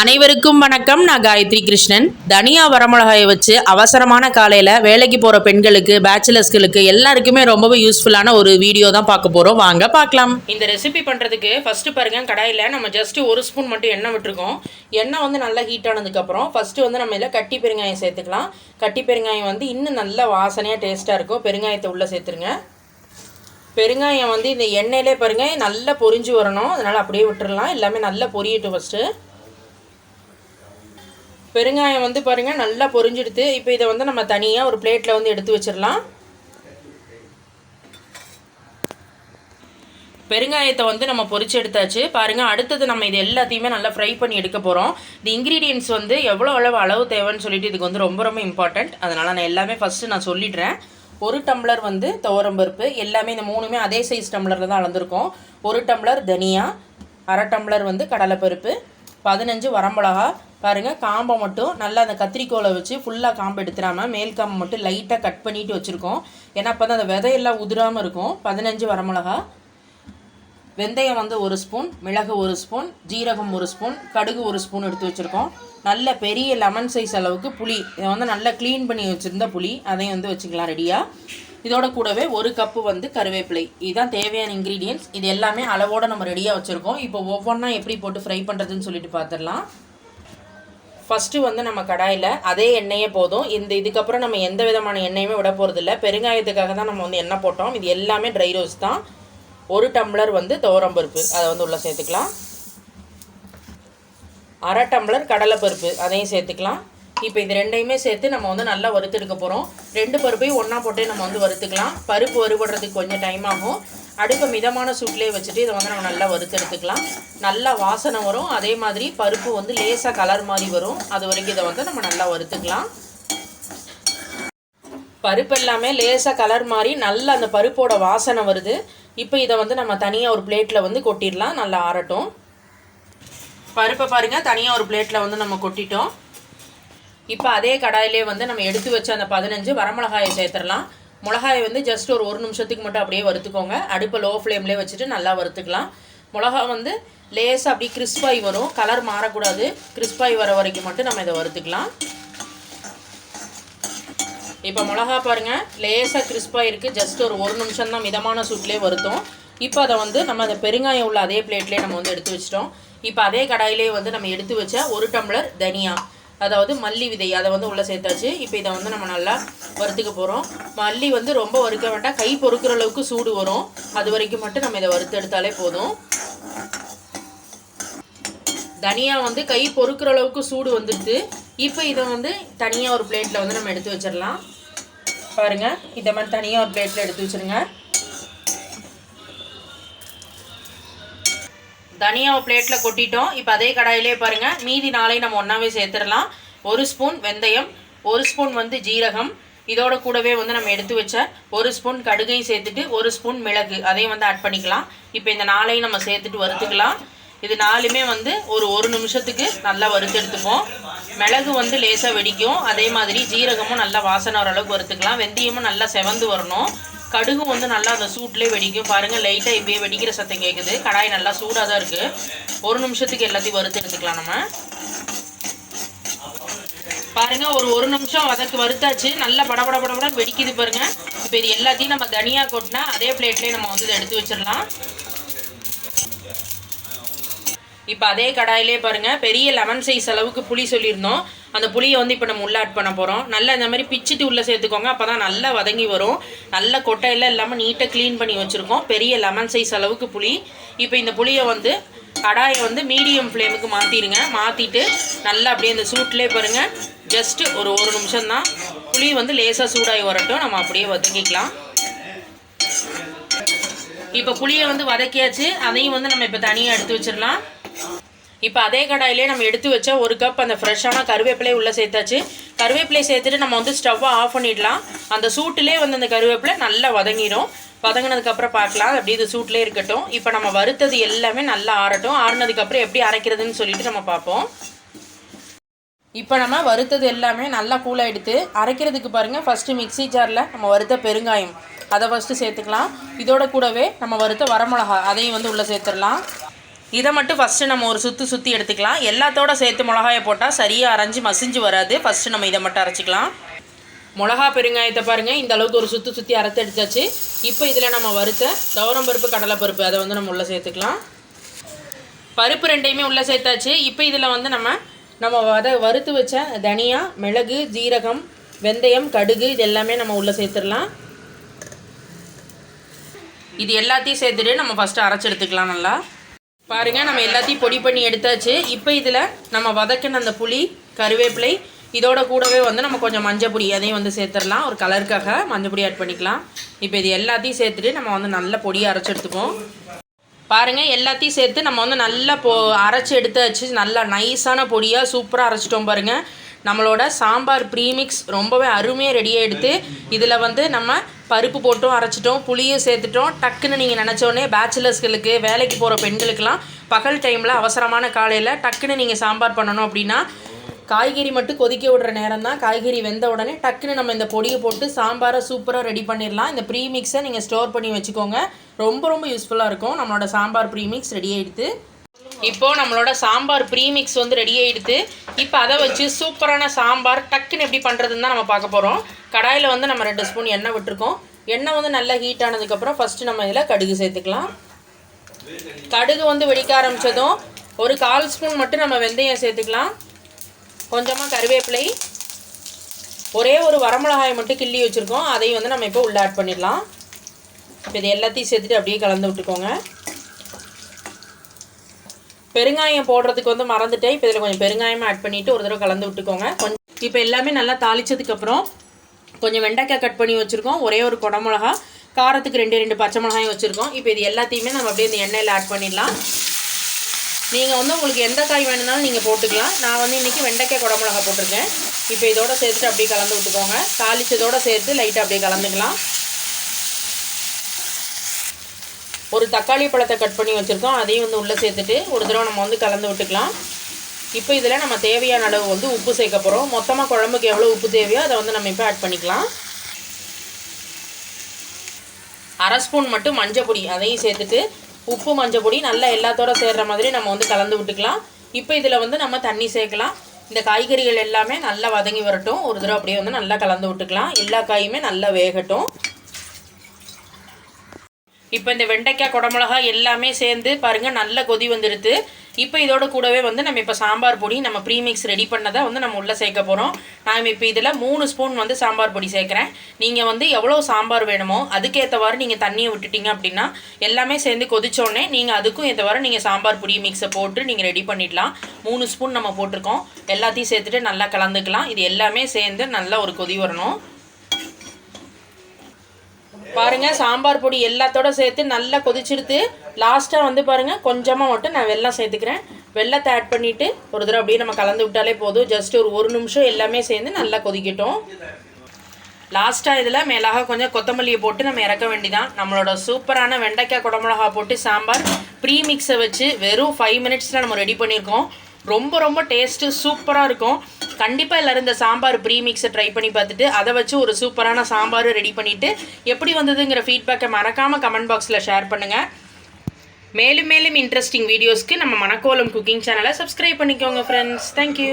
அனைவருக்கும் வணக்கம். நான் காயத்ரி கிருஷ்ணன். தனியா வரமிளகாயை வச்சு அவசரமான காலையில் வேலைக்கு போகிற பெண்களுக்கு பேச்சுலர்ஸ்களுக்கு எல்லாருக்குமே ரொம்பவே யூஸ்ஃபுல்லான ஒரு வீடியோ தான் பார்க்க போகிறோம் வாங்க பார்க்கலாம். இந்த ரெசிபி பண்ணுறதுக்கு ஃபஸ்ட்டு பாருங்க கடாயில் நம்ம ஜஸ்ட் ஒரு ஸ்பூன் மட்டும் எண்ணெய் விட்டுருக்கோம். எண்ணெய் வந்து நல்லா ஹீட் ஆனதுக்கப்புறம் ஃபஸ்ட்டு வந்து நம்ம இதில் கட்டி பெருங்காயம் சேர்த்துக்கலாம். கட்டி பெருங்காயம் வந்து இன்னும் நல்ல வாசனையாக டேஸ்ட்டாக இருக்கும். பெருங்காயத்தை உள்ளே சேர்த்துருங்க. பெருங்காயம் வந்து இந்த எண்ணெயிலே பாருங்க நல்லா பொரிஞ்சு வரணும். அதனால் அப்படியே விட்டுடலாம் எல்லாமே நல்லா பொரியட்டும் ஃபஸ்ட்டு பெருங்காயம் வந்து பாருங்கள் நல்லா பொரிஞ்சிடுது. இப்போ இதை வந்து நம்ம தனியாக ஒரு பிளேட்டில் வந்து எடுத்து வச்சிடலாம். பெருங்காயத்தை வந்து நம்ம பொரிச்சு எடுத்தாச்சு. பாருங்கள் அடுத்தது நம்ம இது எல்லாத்தையுமே நல்லா ஃப்ரை பண்ணி எடுக்க போகிறோம் இந்த இன்க்ரீடியன்ஸ் வந்து எவ்வளோ அளவு அளவு தேவைன்னு சொல்லிட்டு இதுக்கு வந்து ரொம்ப ரொம்ப இம்பார்ட்டண்ட் அதனால் நான் எல்லாமே ஃபஸ்ட்டு நான் சொல்லிடுறேன். ஒரு டம்ளர் வந்து துவரம்பருப்பு எல்லாமே இந்த மூணுமே அதே சைஸ் டம்ளரில் தான் அளந்துருக்கோம். ஒரு டம்ளர் தனியா அரை டம்ளர் வந்து கடலைப்பருப்பு பதினஞ்சு வரமிளகா பாருங்கள் காம்பை மட்டும் நல்லா அந்த கத்திரிக்கோலை வச்சு ஃபுல்லாக காம்பு எடுத்துடாமல் மேல் காம்பை மட்டும் லைட்டாக கட் பண்ணிட்டு வச்சுருக்கோம். ஏன்னா அப்போ தான் அந்த விதையெல்லாம் உதிராமல் இருக்கும். பதினஞ்சு வரமிளகா. வெந்தயம் வந்து ஒரு ஸ்பூன் மிளகு ஒரு ஸ்பூன் ஜீரகம் ஒரு ஸ்பூன் கடுகு ஒரு ஸ்பூன் எடுத்து வச்சுருக்கோம். நல்ல பெரிய லெமன் சைஸ் அளவுக்கு புளி. இதை வந்து நல்லா க்ளீன் பண்ணி வச்சுருந்த புளி. அதையும் வந்து வச்சுக்கலாம் ரெடியாக இதோட கூடவே ஒரு கப்பு வந்து கருவேப்பிலை. இதுதான் தேவையான இன்க்ரீடியன்ஸ் இது எல்லாமே அளவோடு நம்ம ரெடியாக வச்சுருக்கோம். இப்போ ஒவ்வொன்றா எப்படி போட்டு ஃப்ரை பண்ணுறதுன்னு சொல்லிட்டு பார்த்துடலாம் ஃபஸ்ட்டு வந்து நம்ம கடாயில் அதே எண்ணெயே போதும். இந்த இதுக்கப்புறம் நம்ம எந்த விதமான எண்ணெயுமே விட போகிறதில்ல பெருங்காயத்துக்காக தான் நம்ம வந்து எண்ணெய் போட்டோம். இது எல்லாமே ட்ரை ரோஸ் தான். ஒரு டம்ளர் வந்து துவரம்பருப்பு அதை வந்து உள்ளே சேர்த்துக்கலாம். அரை டம்ளர் கடலைப்பருப்பு. அதையும் சேர்த்துக்கலாம். இப்போ இது ரெண்டையுமே சேர்த்து நம்ம வந்து நல்லா வறுத்தெடுக்க போகிறோம் ரெண்டு பருப்பையும் ஒன்றா போட்டே நம்ம வந்து வறுத்துக்கலாம். பருப்பு வறுபடுறதுக்கு கொஞ்சம் டைம் ஆகும். அடுப்பை மிதமான சூட்லேயே வச்சுட்டு இதை வந்து நம்ம நல்லா வறுத்தெடுத்துக்கலாம் நல்லா வாசனை வரும். அதே மாதிரி பருப்பு வந்து லேசாக கலர் மாதிரி வரும். அது வரைக்கும் இதை வந்து நம்ம நல்லா வறுத்துக்கலாம். பருப்பு எல்லாமே லேசாக கலர் மாதிரி நல்லா அந்த பருப்போட வாசனை வருது. இப்போ இதை வந்து நம்ம தனியாக ஒரு பிளேட்டில் வந்து கொட்டிடலாம். நல்லா ஆறட்டும். பருப்பை பாருங்கள் தனியாக ஒரு பிளேட்டில் வந்து நம்ம கொட்டிட்டோம். இப்போ அதே கடாயிலே வந்து நம்ம எடுத்து வச்ச அந்த பதினஞ்சு வரமிளகாயை சேர்த்துடலாம். மிளகாயை வந்து ஜஸ்ட் ஒரு ஒரு நிமிஷத்துக்கு மட்டும் அப்படியே வறுத்துக்கோங்க. அடுப்பை லோ ஃப்ளேம்லேயே வச்சுட்டு நல்லா வறுத்துக்கலாம். மிளகா வந்து லேசாக அப்படியே கிறிஸ்பாகி வரும். கலர் மாறக்கூடாது. கிறிஸ்பாகி வர வரைக்கும் மட்டும் நம்ம இதை வறுத்துக்கலாம். இப்போ மிளகா பாருங்கள் லேசாக கிறிஸ்பாக இருக்குது ஜஸ்ட் ஒரு ஒரு நிமிஷம் தான் மிதமான சூட்லேயே வருத்தோம் இப்போ அதை வந்து நம்ம அந்த பெருங்காயம் உள்ள அதே பிளேட்லேயே நம்ம வந்து எடுத்து வச்சிட்டோம். இப்போ அதே கடாயிலே வந்து நம்ம எடுத்து வச்ச ஒரு டம்ளர் தனியா. அதாவது மல்லி விதை அதை வந்து உள்ளே சேர்த்தாச்சு. இப்போ இதை வந்து நம்ம நல்லா வறுத்துக்க போகிறோம் மல்லி வந்து ரொம்ப வறுக்க வேண்டாம். கை பொறுக்கிற அளவுக்கு சூடு வரும். அது வரைக்கும் மட்டும் நம்ம இதை வறுத்து எடுத்தாலே போதும். தனியா வந்து கை பொறுக்கிற அளவுக்கு சூடு வந்துடுது. இப்போ இதை வந்து தனியாக ஒரு பிளேட்டில் வந்து நம்ம எடுத்து வச்சிடலாம். பாருங்கள் இந்த மாதிரி தனியாக ஒரு பிளேட்டில் எடுத்து வச்சுருங்க. தனியாக ஒரு பிளேட்டில் கொட்டிட்டோம். இப்போ அதே கடாயிலே பாருங்கள் மீதி நாளை நம்ம ஒன்றாவே சேர்த்துடலாம். ஒரு ஸ்பூன் வெந்தயம் ஒரு ஸ்பூன் வந்து ஜீரகம். இதோட கூடவே வந்து நம்ம எடுத்து வச்ச ஒரு ஸ்பூன் கடுகையும் சேர்த்துட்டு ஒரு ஸ்பூன் மிளகு. அதையும் வந்து ஆட் பண்ணிக்கலாம். இப்போ இந்த நாளையும் நம்ம சேர்த்துட்டு வறுத்துக்கலாம். இது நாலுமே வந்து ஒரு ஒரு நிமிஷத்துக்கு நல்லா வறுத்து எடுத்துப்போம். மிளகு வந்து லேசாக வெடிக்கும். அதே மாதிரி ஜீரகமும் நல்லா வாசனை ஓரளவுக்கு வறுத்துக்கலாம். வெந்தயமும் நல்லா செவந்து வரணும். கடுகும் வந்து நல்லா அந்த சூட்லேயே வெடிக்கும். பாருங்கள் லைட்டாக இப்படியே வெடிக்கிற சத்தம் கேட்குது கடாய் நல்லா சூடாக தான் இருக்குது ஒரு நிமிஷத்துக்கு எல்லாத்தையும் வறுத்து எடுத்துக்கலாம் நம்ம. பாருங்க ஒரு ஒரு நிமிஷம் வதக்கு வறுத்தாச்சு. நல்லா படபட படபட வெடிக்குது பாருங்க. இப்போ இது எல்லாத்தையும் நம்ம தனியாக கொட்டினா அதே பிளேட்லேயே நம்ம வந்து இதை எடுத்து வச்சிடலாம். இப்போ அதே கடாயிலே பாருங்கள் பெரிய லெமன் சைஸ் அளவுக்கு புளி சொல்லியிருந்தோம். அந்த புளியை வந்து இப்போ நம்ம உள்ளே ஆட் பண்ண போகிறோம் நல்லா இந்த மாதிரி பிச்சுட்டு உள்ளே சேர்த்துக்கோங்க. அப்போ தான் நல்லா வதங்கி வரும். நல்ல கொட்டையெல்லாம் இல்லாமல் நீட்டாக க்ளீன் பண்ணி வச்சுருக்கோம். பெரிய லெமன் சைஸ் அளவுக்கு புளி. இப்போ இந்த புளியை வந்து கடாயை வந்து மீடியம் ஃப்ளேமுக்கு மாற்றிடுங்க மாற்றிட்டு நல்லா அப்படியே இந்த சூட்லேயே பாருங்கள் ஜஸ்ட்டு ஒரு ஒரு நிமிஷம் தான் புளி வந்து லேசாக சூடாகி வரட்டும். நம்ம அப்படியே வதக்கிக்கலாம். இப்போ புளியை வந்து வதக்கியாச்சு. அதையும் வந்து நம்ம இப்போ தனியாக எடுத்து வச்சிடலாம். இப்போ அதே கடாயிலே நம்ம எடுத்து வச்ச ஒரு கப் அந்த ஃப்ரெஷ்ஷான கருவேப்பிலையை உள்ளே சேர்த்தாச்சு. கருவேப்பிலையை சேர்த்துட்டு நம்ம வந்து ஸ்டவ்வை ஆஃப் பண்ணிடலாம். அந்த சூட்டிலே வந்து அந்த கருவேப்பிலை நல்லா வதங்கிடும் வதங்கினதுக்கப்புறம் பார்க்கலாம். அப்படி இது சூட்லேயே இருக்கட்டும். இப்போ நம்ம வறுத்தது எல்லாமே நல்லா ஆறட்டும். ஆறுனதுக்கப்புறம் எப்படி அரைக்கிறதுன்னு சொல்லிட்டு நம்ம பார்ப்போம். இப்போ நம்ம வறுத்தது எல்லாமே நல்லா கூலாக எடுத்து அரைக்கிறதுக்கு பாருங்கள் ஃபஸ்ட்டு மிக்ஸி ஜாரில் நம்ம வறுத்த பெருங்காயம். அதை ஃபஸ்ட்டு சேர்த்துக்கலாம். இதோட கூடவே நம்ம வறுத்த வரமிளகா அதையும் வந்து உள்ளே சேர்த்துடலாம். இதை மட்டும் ஃபஸ்ட்டு நம்ம ஒரு சுற்றி சுற்றி எடுத்துக்கலாம். எல்லாத்தோட சேர்த்து மிளகாயை போட்டால் சரியாக அரைஞ்சி மசிஞ்சு வராது. ஃபஸ்ட்டு நம்ம இதை மட்டும் அரைச்சிக்கலாம். மிளகா பெருங்காயத்தை பாருங்கள் இந்த அளவுக்கு ஒரு சுற்றி சுற்றி அரைத்து எடுத்தாச்சு. இப்போ இதில் நம்ம வறுத்த துவரம் பருப்பு கடலைப்பருப்பு அதை வந்து நம்ம உள்ளே சேர்த்துக்கலாம். பருப்பு ரெண்டையுமே உள்ளே சேர்த்தாச்சு. இப்போ இதில் வந்து நம்ம நம்ம வத வறுத்து வச்ச தனியா மிளகு ஜீரகம் வெந்தயம் கடுகு இது எல்லாமே நம்ம உள்ளே சேர்த்துடலாம். இது எல்லாத்தையும் சேர்த்துட்டு நம்ம ஃபஸ்ட்டு அரைச்சி எடுத்துக்கலாம் நல்லா. பாருங்கள் நம்ம எல்லாத்தையும் பொடி பண்ணி எடுத்தாச்சு. இப்போ இதில் நம்ம வதக்கின அந்த புளி கருவேப்பிலை இதோட கூடவே வந்து நம்ம கொஞ்சம் மஞ்சள் பொடி அதையும் வந்து சேர்த்துடலாம். ஒரு கலருக்காக மஞ்சள் பொடி ஆட் பண்ணிக்கலாம். இப்போ இது எல்லாத்தையும் சேர்த்துட்டு நம்ம வந்து நல்ல பொடியை அரைச்சி எடுத்துப்போம். பாருங்கள் எல்லாத்தையும் சேர்த்து நம்ம வந்து நல்லா போ அரைச்சி எடுத்தாச்சு. நல்லா நைஸான பொடியாக சூப்பராக அரைச்சிட்டோம் பாருங்கள் நம்மளோட சாம்பார் ப்ரீமிக்ஸ் ரொம்பவே அருமையாக ரெடியாக எடுத்து இதில் வந்து நம்ம பருப்பு போட்டும் அரைச்சிட்டோம் புளியும் சேர்த்துட்டோம். டக்குன்னு நீங்கள் நினச்சோடனே பேச்சுலர்ஸ்களுக்கு வேலைக்கு போகிற பெண்களுக்கெல்லாம் பகல் டைமில் அவசரமான காலையில் டக்குன்னு நீங்கள் சாம்பார் பண்ணணும் அப்படின்னா காய்கறி மட்டும் கொதிக்க விடுற நேரம் தான். காய்கறி வெந்த உடனே டக்குன்னு நம்ம இந்த பொடியை போட்டு சாம்பாரை சூப்பராக ரெடி பண்ணிடலாம். இந்த ப்ரீமிக்ஸை நீங்கள் ஸ்டோர் பண்ணி வச்சுக்கோங்க. ரொம்ப ரொம்ப யூஸ்ஃபுல்லாக இருக்கும். நம்மளோட சாம்பார் ப்ரீமிக்ஸ் ரெடி ஆகிடுது இப்போது நம்மளோட சாம்பார் ப்ரீமிக்ஸ் வந்து ரெடி ஆகிடுது இப்போ அதை வச்சு சூப்பரான சாம்பார் டக்குன்னு எப்படி பண்ணுறதுன்னு தான் நம்ம பார்க்க போகிறோம் கடாயில் வந்து நம்ம ரெண்டு ஸ்பூன் எண்ணெய் விட்டுருக்கோம். எண்ணெய் வந்து நல்லா ஹீட் ஆனதுக்கப்புறம் ஃபஸ்ட்டு நம்ம இதில் கடுகு சேர்த்துக்கலாம். கடுகு வந்து வெடிக்க ஆரம்பித்ததும் ஒரு கால் ஸ்பூன் மட்டும் நம்ம வெந்தயம் சேர்த்துக்கலாம். கொஞ்சமாக கருவேப்பிலை. ஒரே ஒரு வரமிளகாயை மட்டும் கிள்ளி வச்சுருக்கோம். அதையும் வந்து நம்ம இப்போ உள்ளே ஆட் பண்ணிடலாம். இப்போ இது எல்லாத்தையும் சேர்த்துட்டு அப்படியே கலந்து விட்டுக்கோங்க. பெருங்காயம் போடுறதுக்கு வந்து மறந்துட்டேன். இப்போ இதில் கொஞ்சம் பெருங்காயமாக ஆட் பண்ணிவிட்டு ஒரு தடவை கலந்து விட்டுக்கோங்க. கொஞ்சம் இப்போ எல்லாமே நல்லா தாளிச்சதுக்கப்புறம் கொஞ்சம் வெண்டைக்காய் கட் பண்ணி வச்சுருக்கோம். ஒரே ஒரு குடமிளகா காரத்துக்கு ரெண்டு ரெண்டு பச்சை மிளகாயும் வச்சுருக்கோம். இப்போ இது எல்லாத்தையுமே நம்ம அப்படியே இந்த எண்ணெயில் ஆட் பண்ணிடலாம். நீங்கள் வந்து உங்களுக்கு எந்த காய் வேணுனாலும் நீங்கள் போட்டுக்கலாம். நான் வந்து இன்றைக்கி வெண்டைக்காய் குடமிளகா போட்டிருக்கேன். இப்போ இதோட சேர்த்துட்டு அப்படியே கலந்து விட்டுக்கோங்க. தாளித்ததோடு சேர்த்து லைட்டாக அப்படியே கலந்துக்கலாம். ஒரு தக்காளி பழத்தை கட் பண்ணி வச்சுருக்கோம். அதையும் வந்து உள்ளே சேர்த்துட்டு ஒரு தடவை நம்ம வந்து கலந்து விட்டுக்கலாம். இப்போ இதில் நம்ம தேவையான அளவு வந்து உப்பு சேர்க்க போகிறோம் மொத்தமாக குழம்புக்கு எவ்வளோ உப்பு தேவையோ அதை வந்து நம்ம இப்போ ஆட் பண்ணிக்கலாம். அரை ஸ்பூன் மட்டும் மஞ்சள் பொடி அதையும் சேர்த்துட்டு உப்பு மஞ்சள் பொடி நல்லா எல்லாத்தோட சேர்கிற மாதிரி நம்ம வந்து கலந்து விட்டுக்கலாம். இப்போ இதில் வந்து நம்ம தண்ணி சேர்க்கலாம். இந்த காய்கறிகள் எல்லாமே நல்லா வதங்கி வரட்டும். ஒரு தடவை அப்படியே வந்து நல்லா கலந்து விட்டுக்கலாம். எல்லா காயுமே நல்லா வேகட்டும். இப்போ இந்த வெண்டைக்காய் குடமிளகா எல்லாமே சேர்ந்து பாருங்கள் நல்ல கொதி வந்துடுது இப்போ இதோட கூடவே வந்து நம்ம இப்போ சாம்பார் பொடி நம்ம ப்ரீமிக்ஸ் ரெடி பண்ணதை வந்து நம்ம உள்ளே சேர்க்க போகிறோம் நான் இப்போ இதில் மூணு ஸ்பூன் வந்து சாம்பார் பொடி சேர்க்குறேன். நீங்கள் வந்து எவ்வளோ சாம்பார் வேணுமோ அதுக்கேற்றவாறு நீங்கள் தண்ணியை விட்டுட்டீங்க அப்படின்னா எல்லாமே சேர்ந்து கொதிச்சோடனே நீங்கள் அதுக்கும் ஏற்றவாறு நீங்கள் சாம்பார் பொடி மிக்ஸை போட்டு நீங்கள் ரெடி பண்ணிடலாம். மூணு ஸ்பூன் நம்ம போட்டிருக்கோம். எல்லாத்தையும் சேர்த்துட்டு நல்லா கலந்துக்கலாம். இது எல்லாமே சேர்ந்து நல்லா ஒரு கொதி வரணும். பாருங்க சாம்பார் பொடி எல்லாத்தோட சேர்த்து நல்லா கொதிச்சிருத்து லாஸ்ட்டாக வந்து பாருங்கள் கொஞ்சமாக மட்டும் நான் வெள்ளம் சேர்த்துக்கிறேன். வெள்ளத்தை ஆட் பண்ணிவிட்டு ஒரு தடவை அப்படியே நம்ம கலந்து விட்டாலே போதும். ஜஸ்ட் ஒரு ஒரு நிமிஷம் எல்லாமே சேர்ந்து நல்லா கொதிக்கட்டும். லாஸ்ட்டாக இதில் மேலாக கொஞ்சம் கொத்தமல்லியை போட்டு நம்ம இறக்க வேண்டிதான். நம்மளோட சூப்பரான வெண்டைக்காய் குடமிளகா போட்டு சாம்பார் ப்ரீ மிக்ஸை வச்சு வெறும் ஃபைவ் மினிட்ஸில் நம்ம ரெடி பண்ணியிருக்கோம் ரொம்ப ரொம்ப டேஸ்ட்டு சூப்பராக இருக்கும். கண்டிப்பாக எல்லோரும் இந்த சாம்பார் ப்ரீமிக்ஸை ட்ரை பண்ணி பார்த்துட்டு அதை வச்சு ஒரு சூப்பரான சாம்பார் ரெடி பண்ணிவிட்டு எப்படி வந்ததுங்கிற ஃபீட்பேக்கை மறக்காமல் கமெண்ட் பாக்ஸில் ஷேர் பண்ணுங்கள் மேலும் மேலும் இன்ட்ரெஸ்டிங் வீடியோஸ்க்கு நம்ம மணக்கோலம் குக்கிங் சேனலை சப்ஸ்கிரைப் பண்ணிக்கோங்க ஃப்ரெண்ட்ஸ் தேங்க்யூ